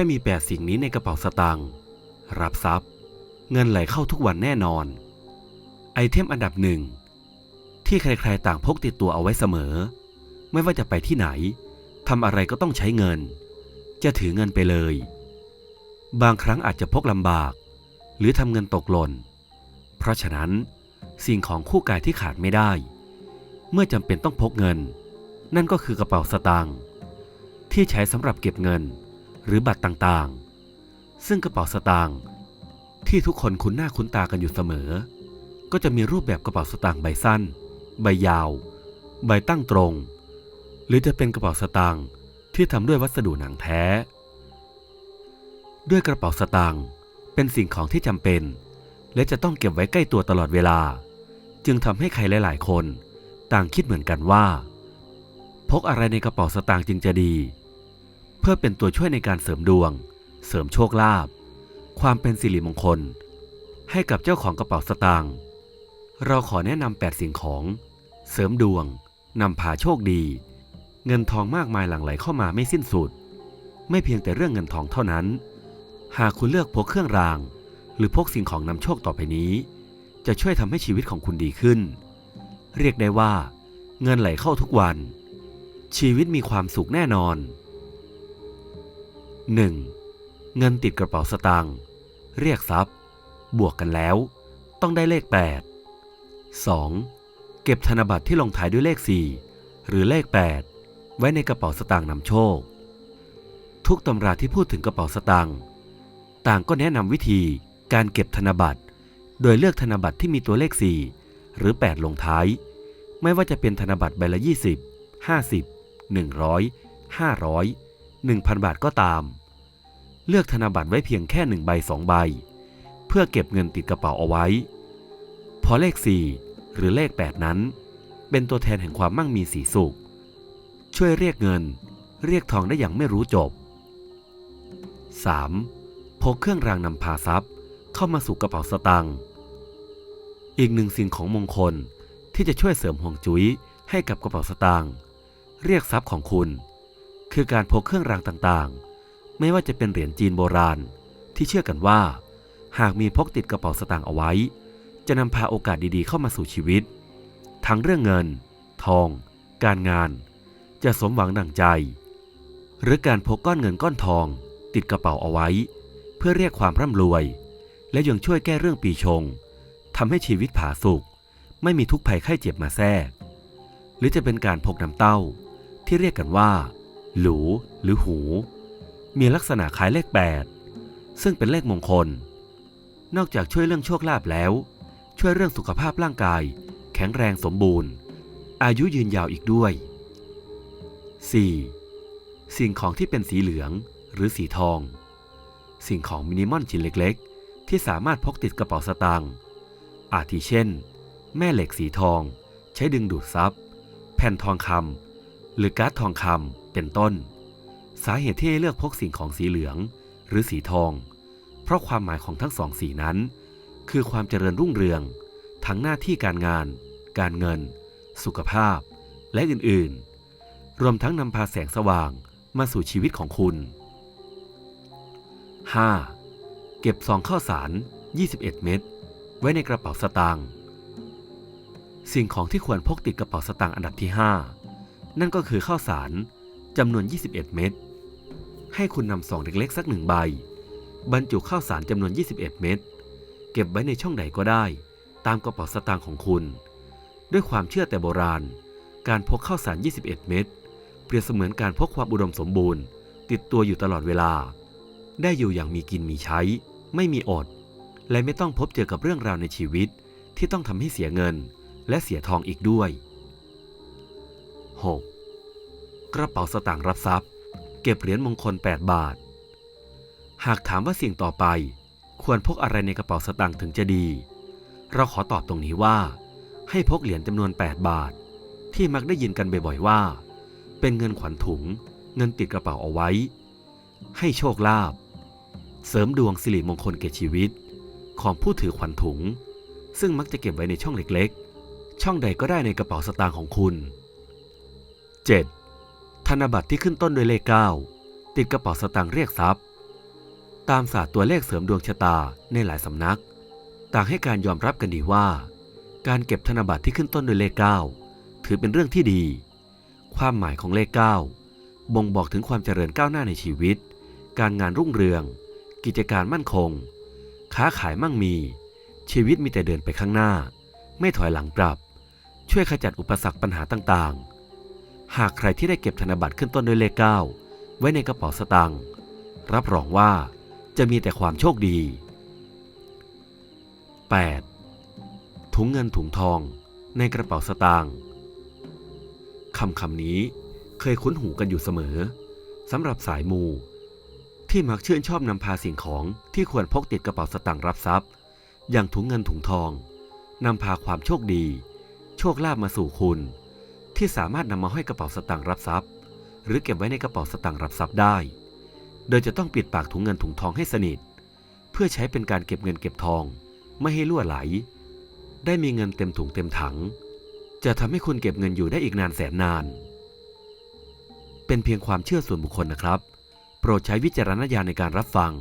ค่มีแปดสิ่งนี้ในกระเป๋าสตางค์รับทรัพย์ เงินไหลเข้าทุกวันแน่นอน ไอเทมอันดับหนึ่งที่ใครๆต่างพกติดตัวเอาไว้เสมอ ไม่ว่าจะไปที่ไหนทำอะไรก็ต้องใช้เงิน จะถือเงินไปเลย บางครั้งอาจจะพกลำบาก หรือทำเงินตกหล่น เพราะฉะนั้น สิ่งของคู่กายที่ขาดไม่ได้ เมื่อจำเป็นต้องพกเงิน นั่นก็คือกระเป๋าสตางค์ที่ใช้สำหรับเก็บเงิน หรือบัตรต่างๆ ซึ่งกระเป๋าสตางค์ที่ทุกคนคุ้นหน้าคุ้นตากันอยู่เสมอ ก็จะมีรูปแบบกระเป๋าสตางค์ใบสั้น ใบยาว ใบตั้งตรง หรือจะเป็นกระเป๋าสตางค์ที่ทำด้วยวัสดุหนังแท้ ด้วยกระเป๋าสตางค์เป็นสิ่งของที่จำเป็น และจะต้องเก็บไว้ใกล้ตัวตลอดเวลา จึงทำให้ใครหลาย ๆ คนต่างคิดเหมือนกันว่า พกอะไรในกระเป๋าสตางค์จึงจะดี เพื่อเป็นตัวช่วยในการเสริมดวง เสริมโชคลาภความเป็นสิริมงคล ให้กับเจ้าของกระเป๋าสตางค์เราขอแนะนำ8สิ่งของ เสริมดวงนำพาโชคดี เงินทองมากมายหลั่งไหลเข้ามาไม่สิ้นสุด ไม่เพียงแต่เรื่องเงินทองเท่านั้น หากคุณเลือกพกเครื่องราง หรือพกสิ่งของนำโชคต่อไปนี้ จะช่วยทำให้ชีวิตของคุณดีขึ้น เรียกได้ว่า เงินไหลเข้าทุกวัน ชีวิตมีความสุขแน่นอน 1. เงินติดกระเป๋าสตางค์เรียกทรัพย์ บวกกันแล้ว ต้องได้เลข 8 2. เก็บธนบัตรที่ลงท้ายด้วยเลข 4 หรือเลข 8 ไว้ในกระเป๋าสตางค์นำโชค ทุกตำราที่พูดถึงกระเป๋าสตางค์ต่างก็แนะนำวิธีการเก็บธนบัตร โดยเลือกธนบัตรที่มีตัวเลข 4 หรือ 8 ลงท้าย ไม่ว่าจะเป็นธนบัตรใบละ 20 50 100 500 1,000 บาทก็ตาม เลือกธนบัตรไว้เพียงแค่1ใบ2ใบ เพื่อเก็บเงินติดกระเป๋าเอาไว้ พอเลข 4 หรือเลข 8 นั้น เป็นตัวแทนแห่งความมั่งมีสีสุข ช่วยเรียกเงิน เรียกทองได้อย่างไม่รู้จบ 3. พกเครื่องรางนำพาทรัพย์เข้ามาสู่กระเป๋าสตางค์อีกหนึ่งสิ่งของมงคลที่จะช่วยเสริมห่วงจุ้ยให้กับกระเป๋าสตางค์เรียกทรัพย์ของคุณ คือการพกเครื่องรางต่างๆ ไม่ว่าจะเป็นเหรียญจีนโบราณ ที่เชื่อกันว่า หากมีพกติดกระเป๋าสตางค์เอาไว้ จะนำพาโอกาสดีๆเข้ามาสู่ชีวิต ทั้งเรื่องเงิน ทอง การงาน จะสมหวังดังใจ หรือการพกก้อนเงินก้อนทอง ติดกระเป๋าเอาไว้ เพื่อเรียกความร่ำรวย และยังช่วยแก้เรื่องปีชงทำให้ชีวิตผาสุกไม่มีทุกข์ภัยไข้เจ็บมาแทรก หรือจะเป็นการพกน้ำเต้า ที่เรียกกันว่า หลูหรือหู มีลักษณะคล้ายเลข 8 ซึ่งเป็นเลขมงคล นอกจากช่วยเรื่องโชคลาภแล้ว ช่วยเรื่องสุขภาพร่างกาย แข็งแรงสมบูรณ์ อายุยืนยาวอีกด้วย 4. สิ่งของที่เป็นสีเหลืองหรือสีทอง สิ่งของมินิมอลชิ้นเล็กๆ ที่สามารถพกติดกระเป๋าสตางค์อาทิเช่น แม่เหล็กสีทอง ใช้ดึงดูดซับแผ่นทองคำหรือการ์ดทองคำ เป็นต้น สาเหตุที่ให้เลือกพกสิ่งของสีเหลือง หรือสีทอง เพราะความหมายของทั้งสองสีนั้น คือความเจริญรุ่งเรือง ทั้งหน้าที่การงาน การเงิน สุขภาพ และอื่นๆ รวมทั้งนำพาแสงสว่างมาสู่ชีวิตของคุณ 5. เก็บซองข้าวสาร 21 เม็ดไว้ในกระเป๋าสตางค์สิ่งของที่ควรพกติดกระเป๋าสตางค์อันดับที่ 5 นั่นก็คือข้าวสาร จำนวน 21 เม็ด ให้คุณนำซองเล็กๆ สักหนึ่งใบ บรรจุข้าวสารจำนวน 21 เม็ด เก็บไว้ในช่องใดก็ได้ ตามกระเป๋าสตางค์ของคุณ ด้วยความเชื่อแต่โบราณ การพกข้าวสาร 21 เม็ด เปรียบเสมือนการพกความอุดมสมบูรณ์ ติดตัวอยู่ตลอดเวลา ได้อยู่อย่างมีกินมีใช้ ไม่มีอด และไม่ต้องพบเจอกับเรื่องราวในชีวิตที่ต้องทำให้เสียเงิน และเสียทองอีกด้วย 6. กระเป๋าสตางค์รับทรัพย์ เก็บเหรียญมงคล 8 บาท หากถามว่าสิ่งต่อไป ควรพกอะไรในกระเป๋าสตางค์ถึงจะดี เราขอตอบตรงนี้ว่า ให้พกเหรียญจำนวน 8 บาท ที่มักได้ยินกันบ่อยๆว่า เป็นเงินขวัญถุง เงินติดกระเป๋าเอาไว้ ให้โชคลาภเสริมดวงสิริมงคลแก่ชีวิต ของผู้ถือขวัญถุง ซึ่งมักจะเก็บไว้ในช่องเล็กๆ ช่องใดก็ได้ในกระเป๋าสตางค์ของคุณ 7. ธนบัตรที่ขึ้นต้นด้วยเลข 9 ติดกระเป๋าสตางค์เรียกทรัพย์ ตามศาสตร์ตัวเลขเสริมดวงชะตาในหลายสำนัก ต่างให้การยอมรับกันดีว่า การเก็บธนบัตรที่ขึ้นต้นด้วยเลข 9 ถือเป็นเรื่องที่ดี ความหมายของเลข 9 บ่งบอกถึงความเจริญก้าวหน้าในชีวิต การงานรุ่งเรือง กิจการมั่นคง ค้าขายมั่งมี ชีวิตมีแต่เดินไปข้างหน้า ไม่ถอยหลังกลับ ช่วยขจัดอุปสรรคปัญหาต่างๆ หากใครที่ได้เก็บธนบัตรขึ้นต้นด้วยเลข 9 ไว้ในกระเป๋าสตางค์รับรองว่าจะมีแต่ความโชคดี 8. ถุงเงินถุงทองในกระเป๋าสตางค์คำคำนี้เคยคุ้นหูกันอยู่เสมอสำหรับสายมู ที่มักชื่นชอบนำพาสิ่งของที่ควรพกติดกระเป๋าสตางค์รับทรัพย์ อย่างถุงเงินถุงทองนำพาความโชคดี โชคลาภมาสู่คุณ ที่สามารถนำมาห้อยกระเป๋าสตางค์รับทรัพย์ หรือเก็บไว้ในกระเป๋าสตางค์รับทรัพย์ได้ โดยจะต้องปิดปากถุงเงินถุงทองให้สนิท เพื่อใช้เป็นการเก็บเงินเก็บทอง ไม่ให้รั่วไหล ได้มีเงินเต็มถุงเต็มถัง จะทำให้คุณเก็บเงินอยู่ได้อีกนานแสนนาน เป็นเพียงความเชื่อส่วนบุคคลนะครับ โปรดใช้วิจารณญาณในการรับฟัง